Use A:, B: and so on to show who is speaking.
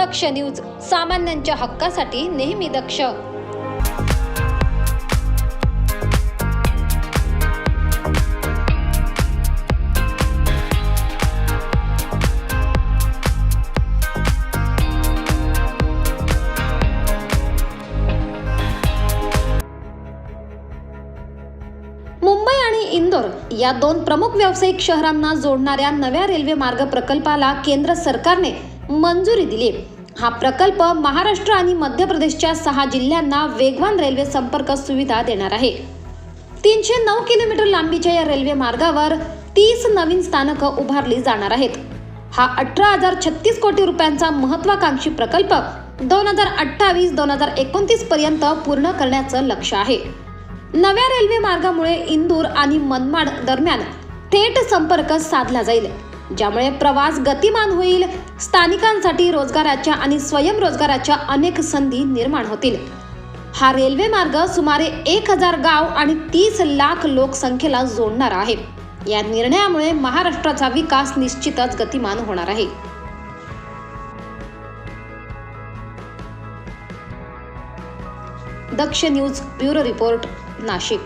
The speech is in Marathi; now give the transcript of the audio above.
A: दक्ष न्यूज सामान्यांच्या हक्कासाठी नेहमी दक्ष. मुंबई आणि इंदोर या दोन प्रमुख व्यावसायिक शहरांना जोडणाऱ्या नव्या रेल्वे मार्ग प्रकल्पाला केंद्र सरकारने मंजुरी दिली. हा प्रकल्प महाराष्ट्र आणि मध्य प्रदेशच्या सहा जिल्ह्यांना वेगवान रेल्वे संपर्क सुविधा देणार आहे. तीनशे नऊ किलोमीटर लांबीच्या या रेल्वे मार्गावर तीस नवीन स्थानकं उभारली जाणार आहेत. हा अठरा हजार छत्तीस कोटी रुपयांचा महत्वाकांक्षी प्रकल्प दोन हजार अठ्ठावीस दोन हजार एकोणतीस पर्यंत पूर्ण करण्याचं लक्ष आहे. नव्या रेल्वे मार्गामुळे इंदूर आणि मनमाड दरम्यान थेट संपर्क साधला जाईल. ज्यामुळे प्रवास गतिमान होईल स्थानिकांसाठी रोजगाराच्या आणि स्वयंरोजगाराच्या अनेक संधी निर्माण होतील. हा रेल्वे मार्ग सुमारे एक हजार गाव आणि तीस लाख लोकसंख्येला जोडणार आहे. या निर्णयामुळे महाराष्ट्राचा विकास निश्चितच गतिमान होणार आहे. Daksh news bureau report Nashik.